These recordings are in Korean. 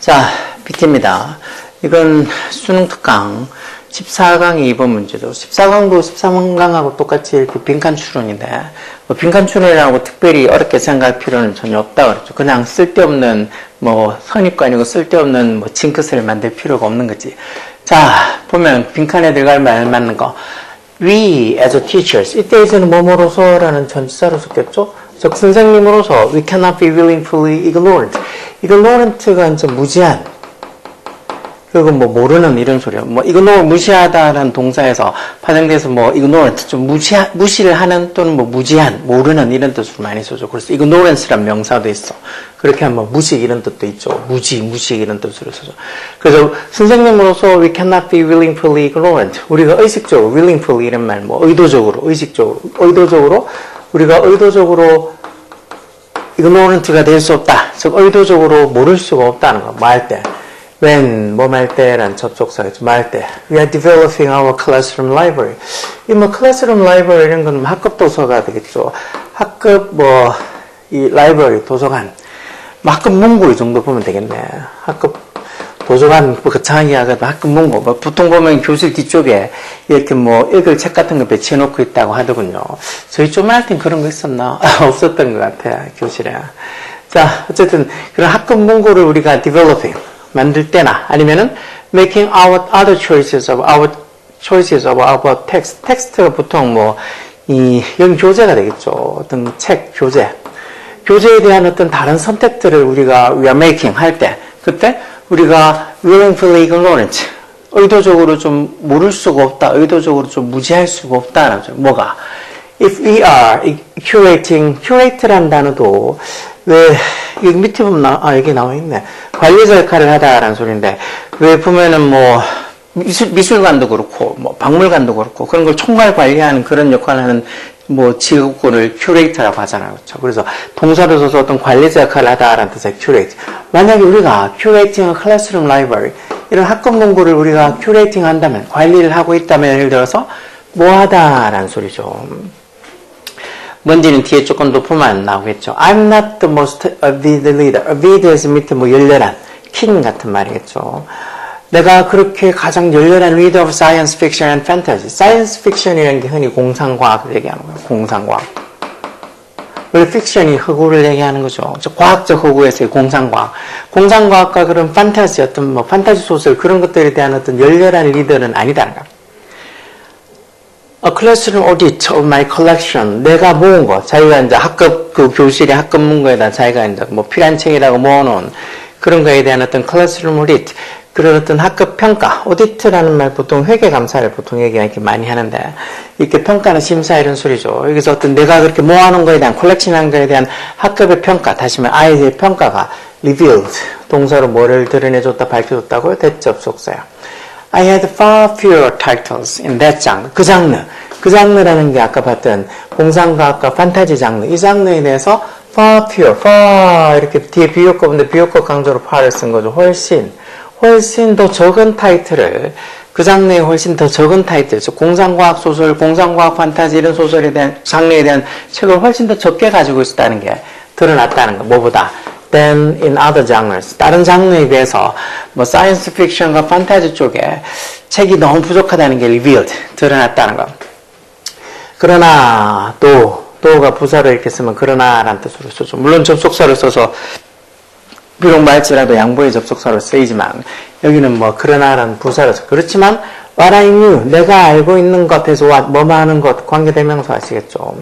자, BT입니다. 이건 수능 특강 14강이 2번 문제죠. 14강도 13강하고 똑같이 이렇게 빈칸 추론인데, 뭐 빈칸 추론이라고 특별히 어렵게 생각할 필요는 전혀 없다 그랬죠. 그냥 쓸데없는, 뭐, 선입관이고 쓸데없는 뭐 징크스를 만들 필요가 없는 거지. 자, 보면 빈칸에 들어갈 말 맞는 거. We as teachers. 이때에서는 뭐뭐로서라는 전치사로 썼겠죠? 즉, 선생님으로서 we cannot be willingly ignored. ignorant가 이제 무지한, 그건 뭐 모르는 이런 소리요. 뭐 ignore 무시하다라는 동사에서 파생돼서 뭐 ignorant 좀 무시하, 무시를 하는 또는 뭐 무지한 모르는 이런 뜻으로 많이 쓰죠. 그래서 ignorance란 명사도 있어. 그렇게 하면 뭐 무식 이런 뜻도 있죠. 무지 무식 이런 뜻으로 쓰죠. 그래서 선생님으로서 we cannot be willingly ignorant. 우리가 의식적으로 willingly 이런 말 뭐 의도적으로 의식적으로 의도적으로 우리가 의도적으로 ignorant가 될 수 없다. 즉 의도적으로 모를 수가 없다는 거. 말 때. When 뭐말 때란 접속사겠죠. 말 때. We are developing our classroom library. 이 뭐 classroom library 이런 건 학급 도서가 되겠죠. 학급 뭐 이 library 도서관. 뭐 학급 문고 이 정도 보면 되겠네. 학급 도서관 뭐 거창하게 하가도 학급 문고 뭐 보통 보면 교실 뒤쪽에 이렇게 뭐 읽을 책 같은 거 배치해 놓고 있다고 하더군요. 저희 조그만 땐 그런 거 있었나? 없었던 것 같아 교실에. 자 어쨌든 그런 학급 문고를 우리가 developing 만들 때나 아니면은 making our other choices of our choices of our text. 텍스트가 보통 뭐이 여기 교재가 되겠죠. 어떤 책 교재. 교재에 대한 어떤 다른 선택들을 우리가 we are making 할 때 그때 우리가 willingly ignorant 의도적으로 좀 모를 수가 없다. 의도적으로 좀 무지할 수가 없다는 점. 뭐가 if we are curating curate라는 단어도 왜 여기 밑에 보면 나, 아 여기 나와 있네 관리자 역할을 하다라는 소리인데 왜 보면은 뭐 미술, 미술관도 그렇고 뭐 박물관도 그렇고 그런 걸 총괄 관리하는 그런 역할을 하는 뭐 직업군을 큐레이터라고 하잖아요. 그렇죠? 그래서 동사로 써서 어떤 관리자 역할을 하다라는 뜻의 큐레이터. 만약에 우리가 큐레이팅 클래스룸 라이브러리 이런 학급 문고를 우리가 큐레이팅 한다면 관리를 하고 있다면 예를 들어서 뭐 하다라는 소리죠. 뭔지는 뒤에 조금 높으면 나오겠죠. I'm not the most avid leader. avid에서 밑에 뭐 열렬한, king 같은 말이겠죠. 내가 그렇게 가장 열렬한 reader of science fiction and fantasy. science fiction이라는 게 흔히 공상과학을 얘기하는 거예요. 공상과학. 원래 fiction이 허구를 얘기하는 거죠. 저 과학적 허구에서의 공상과학. 공상과학과 그런 판타지, 어떤 뭐 판타지 소설 그런 것들에 대한 어떤 열렬한 리더는 아니다는 겁니다. A classroom audit of my collection. 내가 모은 거. 자기가 이제 학급, 그 교실의 학급 문고에다 자기가 이제 뭐 필요한 책이라고 모아놓은 그런 거에 대한 어떤 classroom audit. 그런 어떤 학급 평가. audit라는 말 보통 회계 감사를 보통 얘기 이렇게 많이 하는데, 이렇게 평가는 심사 이런 소리죠. 여기서 어떤 내가 그렇게 모아놓은 거에 대한 컬렉션 한 거에 대한 학급의 평가, 다시 말해 아이들의 평가가 revealed. 동사로 뭐를 드러내줬다, 밝혀줬다고요? 대접 속사야. I had far fewer titles in that genre. 그 장르. 그 장르라는 게 아까 봤던 공상과학과 판타지 장르. 이 장르에 대해서 far fewer, far 이렇게 뒤에 비교급인데 비교급 강조로 far를 쓴 거죠. 훨씬. 훨씬 더 적은 타이틀을 그 장르에 훨씬 더 적은 타이틀, 즉 공상과학 소설, 공상과학 판타지 이런 소설에 대한 장르에 대한 책을 훨씬 더 적게 가지고 있었다는 게 드러났다는 거. 뭐보다? Than in other genres. 다른 장르에 비해서 뭐 사이언스 픽션과 판타지 쪽에 책이 너무 부족하다는 게 revealed, 드러났다는 거. 그러나 또 또가 부사로 이렇게 쓰면 그러나라는 뜻으로 쓰죠. 물론 접속사를 써서 비록 말지라도 양보의 접속사로 쓰이지만 여기는 뭐 그러나라는 부사로 써. 그렇지만 what I knew 내가 알고 있는 것에서 what 뭐뭐 하는 것 관계대명사 아시겠죠?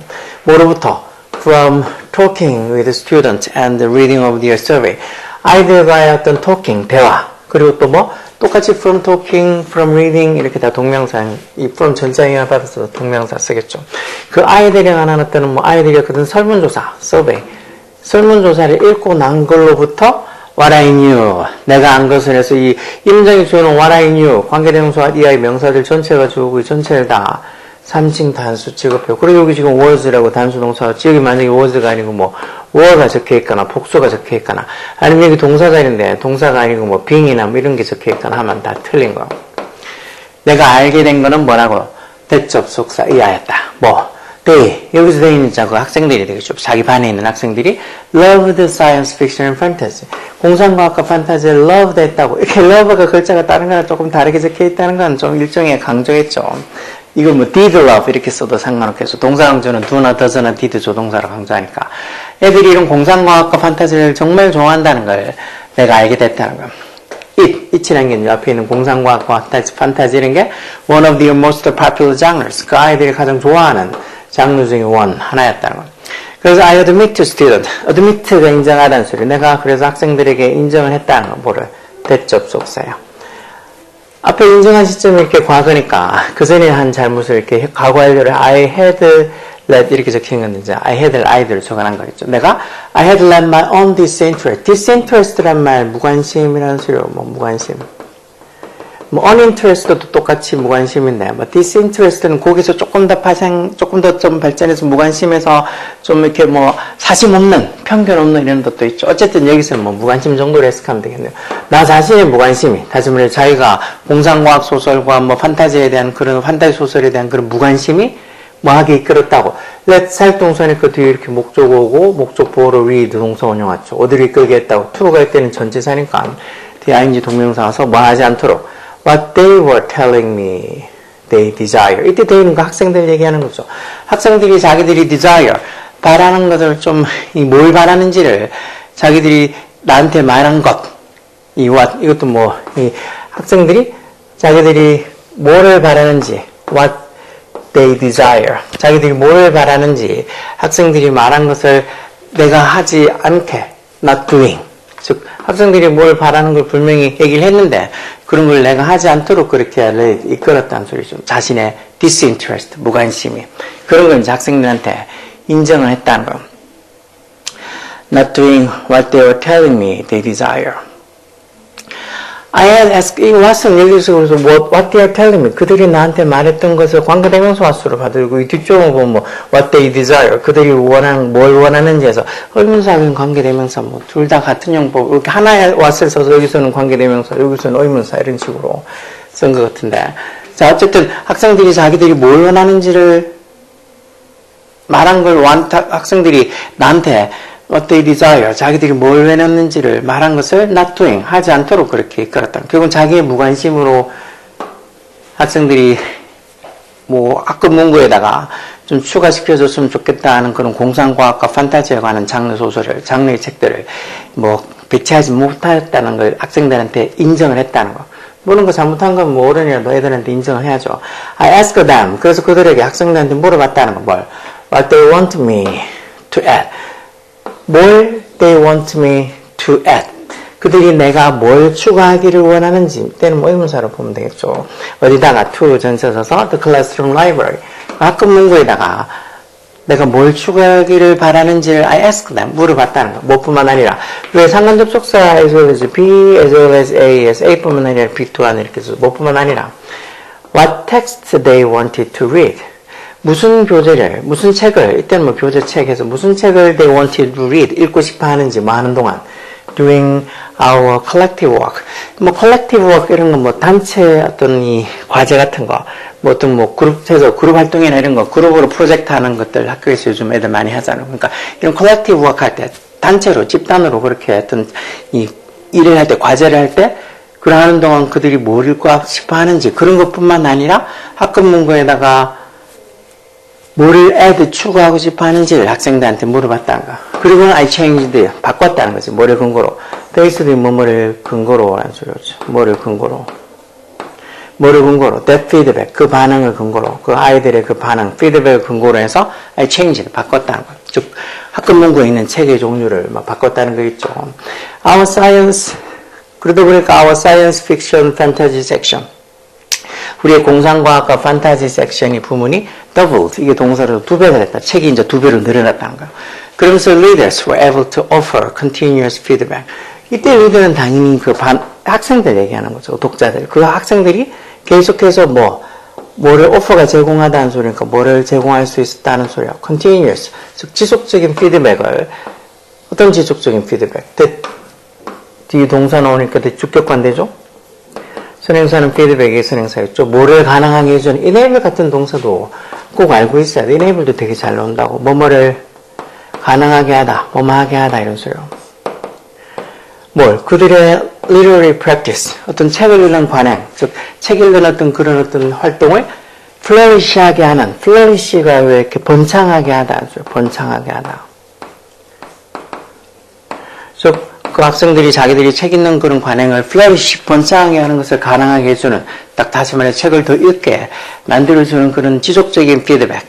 뭐로부터 from talking with students and reading of their survey. 아이들과의 어떤 talking, 대화. 그리고 또 뭐, 똑같이 from talking, from reading, 이렇게 다 동명사, 이 from 전자형을 받아서 동명사 쓰겠죠. 그 아이들에 관한 어떤 뭐, 아이들이 어떤 설문조사, survey. 설문조사를 읽고 난 걸로부터 what I knew. 내가 안 것을 해서 이 임장이 주는 what I knew. 관계대명사와 이하의 명사들 전체가 주고 이 전체를 다 삼칭 단수 취급해요. 그리고 여기 지금 was라고 단수 동사, 여기 만약에 was가 아니고 뭐, were가 적혀 있거나, 복수가 적혀 있거나, 아니면 여기 동사가 있는데, 동사가 아니고 뭐, being이나 뭐 이런 게 적혀 있거나 하면 다 틀린 거. 내가 알게 된 거는 뭐라고? 대접속사 이하였다. 뭐, they, 여기서 they 있는 자그 학생들이 되겠죠. 자기 반에 있는 학생들이 loved science fiction and fantasy. 공상과학과 판타지를 loved 했다고. 이렇게 love가 글자가 다른 거랑 조금 다르게 적혀 있다는 건 좀 일종의 강조했죠. 이거 뭐 did love 이렇게 써도 상관없겠어. 동사 강조는 do나 does나 did 조동사로 강조하니까. 애들이 이런 공상과학과 판타지를 정말 좋아한다는 걸 내가 알게 됐다는 거야. it, it이라는 게 앞에 있는 공상과학, 판타지, 판타지 이런 게 one of the most popular genres. 그 아이들이 가장 좋아하는 장르 중에 원, 하나였다는 거예요. 그래서 I admit to student, admit가 인정하다는 소리. 내가 그래서 학생들에게 인정을 했다는 거, 뭐를? 대접 속사야. 앞에 인정한 시점이 이렇게 과거니까 그 전에 한 잘못을 이렇게 과거 완료를 I had let 이렇게 적힌 건데 이제 I had I들을 적어놓은 거겠죠. 내가 I had let my own disinterest. disinterest란 말 무관심이라는 소리로 뭐 무관심. 뭐 uninterest도 똑같이 무관심인데 뭐 disinterest는 거기서 조금 더 파생 조금 더 좀 발전해서 무관심에서 좀 이렇게 뭐 사심 없는 편견 없는 이런 것도 있죠. 어쨌든 여기서는 뭐 무관심 정도로 해석하면 되겠네요. 나 자신의 무관심이 다시 말해 자기가 공상과학 소설과 뭐 판타지에 대한 그런 판타지 소설에 대한 그런 무관심이 뭐하게 이끌었다고. let 살동선에 그 뒤에 이렇게 목적 오고 목적 read 동사 원형 왔죠. 어디를 이끌게 했다고. to가 이때는 전치사니까 뒤에 ing 동명사 와서 뭐 하지 않도록 what they were telling me they desire. 이때 they는 그 학생들 얘기하는 거죠. 학생들이 자기들이 desire 바라는 것을 좀이뭘 바라는지를 자기들이 나한테 말한 것. 이 what 이것도 뭐이 학생들이 자기들이 뭐를 바라는지 what they desire. 자기들이 뭘 바라는지 학생들이 말한 것을 내가 하지 않게 not doing. 즉 학생들이 뭘 바라는 걸 분명히 얘기를 했는데 그런 걸 내가 하지 않도록 그렇게 이끌었다는 소리죠. 자신의 disinterest, 무관심이. 그런 걸 이제 학생들한테 인정을 했다는 거. Not doing what they were telling me they desire. I had asked, 이 왓슨 여기서 그래서 what, what they are telling me. 그들이 나한테 말했던 것을 관계대명사 왓수로 받들고 이 뒤쪽은 보면 뭐 what they desire. 그들이 원하는 뭘 원하는지 해서. 의문사하고는 관계대명사 뭐 둘 다 같은 용법. 이렇게 하나의 왓을 써서 여기서는 관계대명사 여기서는 의문사 이런 식으로 쓴 것 같은데. 자 어쨌든 학생들이 자기들이 뭘 원하는지를 말한 걸 완, 학생들이 나한테 what they desire, 자기들이 뭘 원했는지를 말한 것을 not doing, 하지 않도록 그렇게 이끌었다. 결국은 자기의 무관심으로 학생들이 뭐 학급 문구에다가 좀 추가시켜줬으면 좋겠다 하는 그런 공상과학과 판타지에 관한 장르 소설을, 장르의 책들을 뭐 배치하지 못했다는 걸 학생들한테 인정을 했다는 거. 모르는 거 잘못한 건 뭐 어른이라도 애들한테 인정을 해야죠. I asked them. 그래서 그들에게 학생들한테 물어봤다는 거 뭘? What they want me to add. 뭘 they want me to add. 그들이 내가 뭘 추가하기를 원하는지 때는 뭐 의문사로 보면 되겠죠. 어디다가 to 전체 써서 the classroom library. 학급 문구에다가 내가 뭘 추가하기를 바라는지를 I ask them 물어봤다는 거. 뭐뿐만 아니라 왜 상관 접속사 as well as B as well as A as A뿐만 아니라 B 또한 이렇게 해서 뭐뿐만 아니라 what text they wanted to read. 무슨 교재를, 무슨 책을, 이때는 뭐 교재책에서 무슨 책을 they wanted to read, 읽고 싶어 하는지 뭐 하는 동안 during our collective work. 뭐 collective work 이런 건뭐 단체 어떤 이 과제 같은 거, 뭐 어떤 뭐 그룹에서 그룹 활동이나 이런 거, 그룹으로 프로젝트 하는 것들 학교에서 요즘 애들 많이 하잖아요. 그러니까 이런 collective work 할 때 단체로, 집단으로 그렇게 어떤 이 일을 할 때, 과제를 할 때, 그러는 동안 그들이 뭘 읽고 싶어 하는지 그런 것뿐만 아니라 학급 문구에다가 뭐를 add 추가하고 싶어 하는지를 학생들한테 물어봤다는 거. 그리고는 I changed 바꿨다는 거지. 뭐를 근거로. based이 뭐뭐를 근거로. 뭐를 근거로. 뭐를 근거로. that feedback. 그 반응을 근거로. 그 아이들의 그 반응, 피드백을 근거로 해서 I changed 바꿨다는 거. 즉 학급 문구에 있는 책의 종류를 막 바꿨다는 거겠죠. Our science 그러다 보니까 our science fiction fantasy section 우리의 공상과학과 판타지 섹션이 부문이 doubled. 이게 동사로 두 배가 됐다. 책이 이제 두 배로 늘어났다는 거예요. 그러면서 readers were able to offer continuous feedback. 이때 리더는 당연히 그 반, 학생들 얘기하는 거죠. 독자들. 그 학생들이 계속해서 뭐, 뭐를 오퍼가 제공하다는 소리니까 뭐를 제공할 수 있었다는 소리야. continuous. 즉, 지속적인 피드백을, 어떤 지속적인 피드백? 뒤 동사 나오니까 주격관되죠? 선행사는 피드백이 선행사였죠. 뭐를 가능하게 해주는 enable 같은 동사도 꼭 알고 있어야 돼. enable도 되게 잘 나온다고. 뭐뭐를 가능하게 하다, 뭐뭐 하게 하다 이런 소리요. 뭘? 그들의 literary practice, 어떤 책을 읽는 관행, 즉, 책 읽는 어떤 그런 어떤 활동을 flourish하게 하는, flourish가 왜 이렇게 번창하게 하다, 죠 번창하게 하다. 즉, 그 학생들이 자기들이 책 읽는 그런 관행을 flourish, 번창하게 하는 것을 가능하게 해주는, 딱 다시 말해 책을 더 읽게 만들어주는 그런 지속적인 피드백,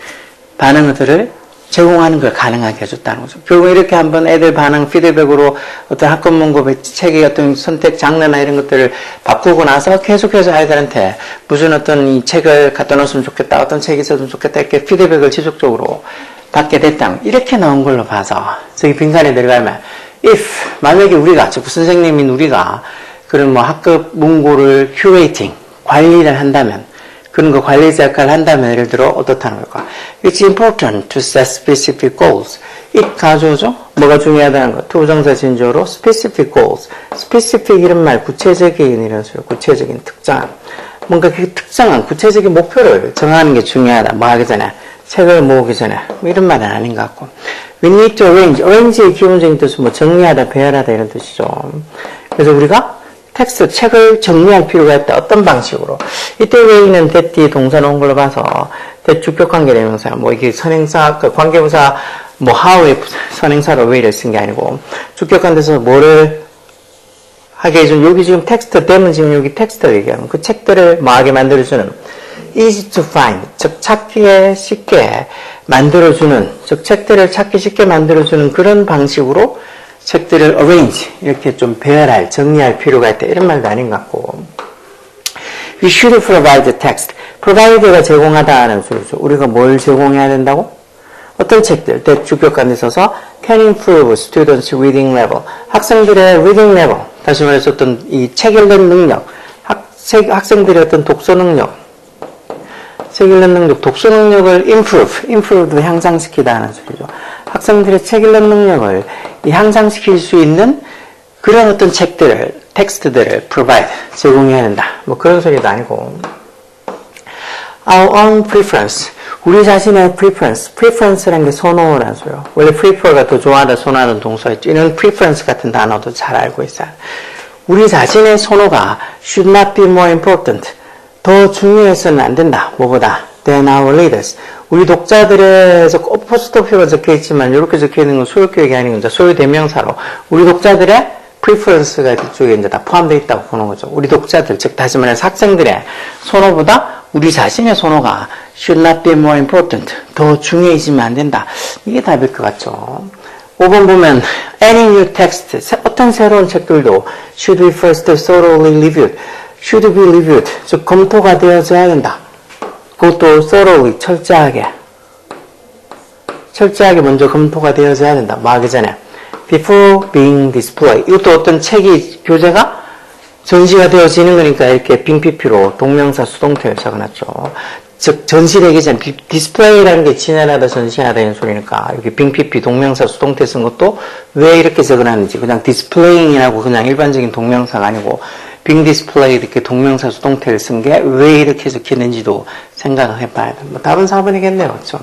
반응들을 제공하는 걸 가능하게 해줬다는 거죠. 결국 이렇게 한번 애들 반응 피드백으로 어떤 학급 문고 책의 어떤 선택 장르나 이런 것들을 바꾸고 나서 계속해서 아이들한테 무슨 어떤 이 책을 갖다 놓으면 좋겠다, 어떤 책이 있었으면 좋겠다, 이렇게 피드백을 지속적으로 받게 됐다. 이렇게 나온 걸로 봐서 저기 빈칸에 들어가면 if 만약에 우리가 즉 선생님인 우리가 그런 뭐 학급 문고를 큐레이팅 관리를 한다면 그런 거 관리자 역할을 한다면 예를 들어 어떻다는 걸까? It's important to set specific goals. it 가져오죠? 뭐가 중요하다는 거. 투부정사 진조로 specific goals. specific 이런 말 구체적인 이런 소리 구체적인 특정. 뭔가 그 특정한 구체적인 목표를 정하는 게 중요하다. 뭐 하기 전에 책을 모으기 전에 뭐 이런 말은 아닌 것 같고. We need to arrange. arrange의 기본적인 뜻은 뭐 정리하다, 배열하다 이런 뜻이죠. 그래서 우리가 텍스트, 책을 정리할 필요가 있다. 어떤 방식으로. 이때 왜이는 대띠 동사 놓은 걸로 봐서 대주격 관계 대명사, 뭐 이게 선행사, 그 관계부사, 뭐 how의 선행사로 왜이를 쓴 게 아니고 주격한 데서 뭐를 하게 해준 여기 지금 텍스트 되면 지금 여기 텍스트 얘기하는 그 책들을 뭐 하게 만들어주는 easy to find 즉 찾기에 쉽게 만들어주는 즉 책들을 찾기 쉽게 만들어주는 그런 방식으로 책들을 arrange 이렇게 좀 배열할 정리할 필요가 있다. 이런 말도 아닌 것 같고. We should provide the text. Provide가 제공하다는 소리죠. 우리가 뭘 제공해야 된다고? 어떤 책들? 대주격관에 있어서 can improve students reading level. 학생들의 reading level. 다시 말해서 어떤 이 책 읽는 능력. 학생, 학생들의 어떤 독서 능력 책 읽는 능력, 독서 능력을 improve, improve도 향상시키다는 소리죠. 학생들의 책 읽는 능력을 향상시킬 수 있는 그런 어떤 책들을, 텍스트들을 provide, 제공해야 된다. 뭐 그런 소리도 아니고. Our own preference. 우리 자신의 preference. preference라는 게 선호라는 소리요. 원래 prefer가 더 좋아하다, 선호하는 동사였죠. 이런 preference 같은 단어도 잘 알고 있어요. 우리 자신의 선호가 should not be more important. 더 중요해서는 안 된다. 뭐보다? than our leaders. 우리 독자들에서 포스트표가 적혀 있지만 이렇게 적혀 있는 건 소유격이 아닌 거죠. 소유 대명사로 우리 독자들의 preference가 뒤쪽에 이제 다 포함되어 있다고 보는 거죠. 우리 독자들, 즉 다시 말해서 학생들의 선호보다 우리 자신의 선호가 should not be more important. 더 중요해지면 안 된다. 이게 답일 것 같죠. 5번 보면 any new text, 어떤 새로운 책들도 should be first thoroughly reviewed. Should be reviewed. 즉 검토가 되어져야 된다. 그것도 thoroughly 철저하게 철저하게 먼저 검토가 되어져야 된다. 뭐 하기 전에 before being displayed. 이것도 어떤 책이 교재가 전시가 되어지는 거니까 이렇게 빙피피로 동명사 수동태를 적어놨죠. 즉 전시되기 전 디스플레이라는 게 진행하다 전시하다 이런 소리니까 여기 빙피피 동명사 수동태 쓴 것도 왜 이렇게 적어놨는지 그냥 디스플레잉이라고 그냥 일반적인 동명사가 아니고 빙 디스플레이 이렇게 동명사 수동태를 쓴 게 왜 이렇게 적혔는지도 생각을 해봐야 돼. 뭐 답은 4번이겠네요. 그렇죠?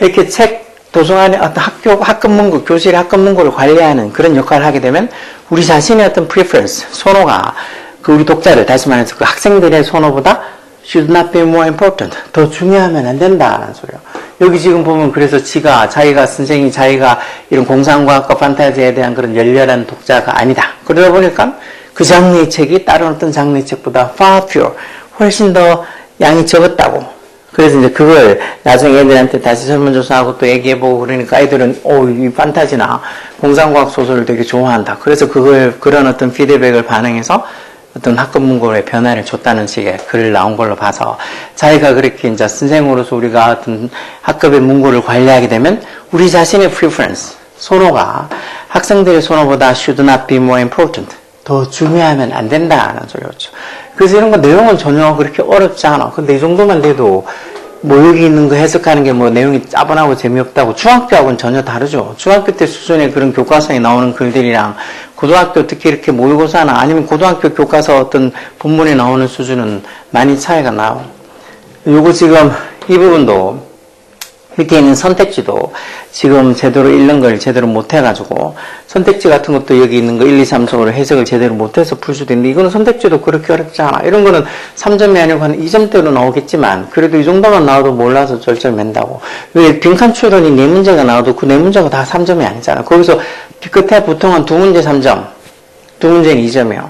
이렇게 책 도서 안에 어떤 학교, 학급 문고, 교실의 학급 문고를 관리하는 그런 역할을 하게 되면 우리 자신의 어떤 preference, 선호가 그 우리 독자를, 다시 말해서 그 학생들의 선호보다 should not be more important. 더 중요하면 안 된다라는 소리예요. 여기 지금 보면 그래서 지가, 자기가, 선생님이 자기가 이런 공상과학과 판타지에 대한 그런 열렬한 독자가 아니다. 그러다 보니까 그 장르의 책이 다른 어떤 장르의 책보다 far fewer, 훨씬 더 양이 적었다고. 그래서 이제 그걸 나중에 애들한테 다시 설문조사하고 또 얘기해보고 그러니까 아이들은 오, 이 판타지나 공상과학 소설을 되게 좋아한다. 그래서 그걸, 그런 어떤 피드백을 반영해서 어떤 학급 문고의 변화를 줬다는 식의 글을 나온 걸로 봐서 자기가 그렇게 이제 선생으로서 우리가 어떤 학급의 문고를 관리하게 되면 우리 자신의 preference, 선호가 학생들의 선호보다 should not be more important. 더 중요하면 안 된다는 소리였죠. 그래서 이런 거 내용은 전혀 그렇게 어렵지 않아. 근데 이 정도만 돼도 뭐 여기 있는 거 해석하는 게 뭐 내용이 짜분하고 재미없다고 중학교하고는 전혀 다르죠. 중학교 때 수준의 그런 교과서에 나오는 글들이랑 고등학교 특히 이렇게 모의고사나 아니면 고등학교 교과서 어떤 본문에 나오는 수준은 많이 차이가 나요. 요거 지금 이 부분도 밑에 있는 선택지도 지금 제대로 읽는 걸 제대로 못 해가지고 선택지 같은 것도 여기 있는 거 1, 2, 3, 4로 해석을 제대로 못해서 풀 수도 있는데 이거는 선택지도 그렇게 어렵지 않아. 이런 거는 3점이 아니고 한 2점대로 나오겠지만 그래도 이 정도만 나와도 몰라서 절절 맨다고. 왜 빈칸 추론이 네 문제가 나와도 그네 문제가 다 3점이 아니잖아. 거기서 끝에 보통 한두 문제 3점, 두 문제는 2점이요.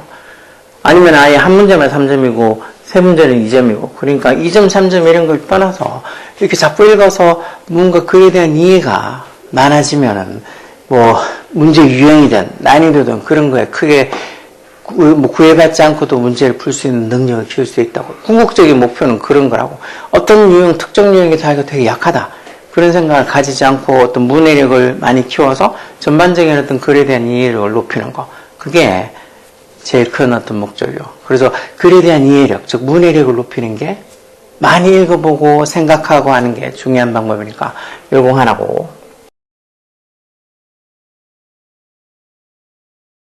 아니면 아예 한 문제만 3점이고 세 문제는 2점이고 그러니까 2점, 3점 이런 걸 떠나서 이렇게 자꾸 읽어서 뭔가 그에 대한 이해가 많아지면은 뭐 문제 유형이든 난이도든 그런 거에 크게 구- 뭐 구애받지 않고도 문제를 풀 수 있는 능력을 키울 수 있다고. 궁극적인 목표는 그런 거라고. 어떤 유형, 특정 유형이 자기가 되게 약하다. 그런 생각을 가지지 않고 어떤 문해력을 많이 키워서 전반적인 어떤 글에 대한 이해력을 높이는 거. 그게 제일 큰 어떤 목적이요. 그래서 글에 대한 이해력, 즉 문해력을 높이는 게 많이 읽어보고 생각하고 하는 게 중요한 방법이니까 요거 하나고